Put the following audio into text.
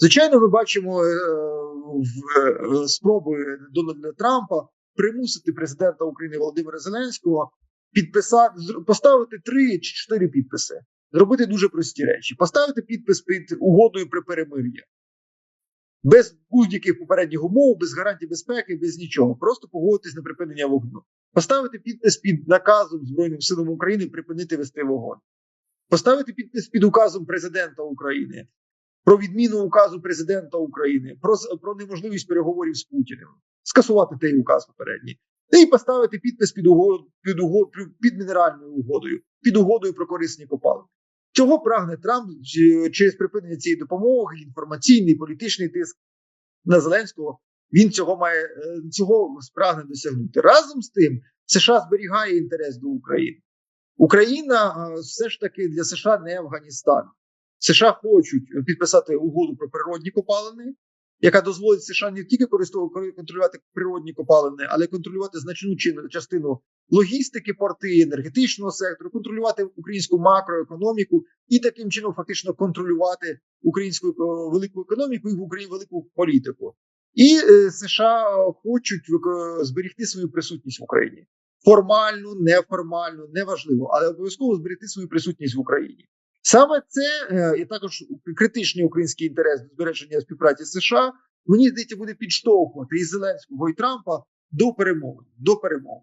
Звичайно, ми бачимо е, в е, спроби Дональда Трампа примусити президента України Володимира Зеленського підписати поставити три чи чотири підписи, зробити дуже прості речі: поставити підпис під угодою при перемир'ї. Без будь-яких попередніх умов, без гарантій безпеки, без нічого. Просто погодитись на припинення вогню. Поставити підпис під наказом Збройним силам України припинити вести вогонь. Поставити підпис під указом президента України про відміну указу президента України, про, про неможливість переговорів з Путіним, скасувати той указ попередній, та і поставити підпис під угод, під, угод, під мінеральною угодою, під угодою про корисні копалини. Чого прагне Трамп через припинення цієї допомоги, інформаційний, політичний тиск на Зеленського? Він цього має е, цього прагне досягнути. Разом з тим, США зберігає інтерес до України. Україна е, все ж таки для США не Афганістан. США хочуть підписати угоду про природні копалини, яка дозволить США не тільки користувати контролювати природні копалини, але й контролювати значну частину логістики, порти, енергетичного сектору, контролювати українську макроекономіку і таким чином фактично контролювати українську е, велику економіку і в Україні велику політику. І е, США хочуть вик- зберегти свою присутність в Україні формальну, неформальну, неважливо, але обов'язково зберегти свою присутність в Україні. Саме це е, і також критичний український інтерес до збереження співпраці США, мені здається, буде підштовхувати і Зеленського і Трампа до перемоги. До перемоги.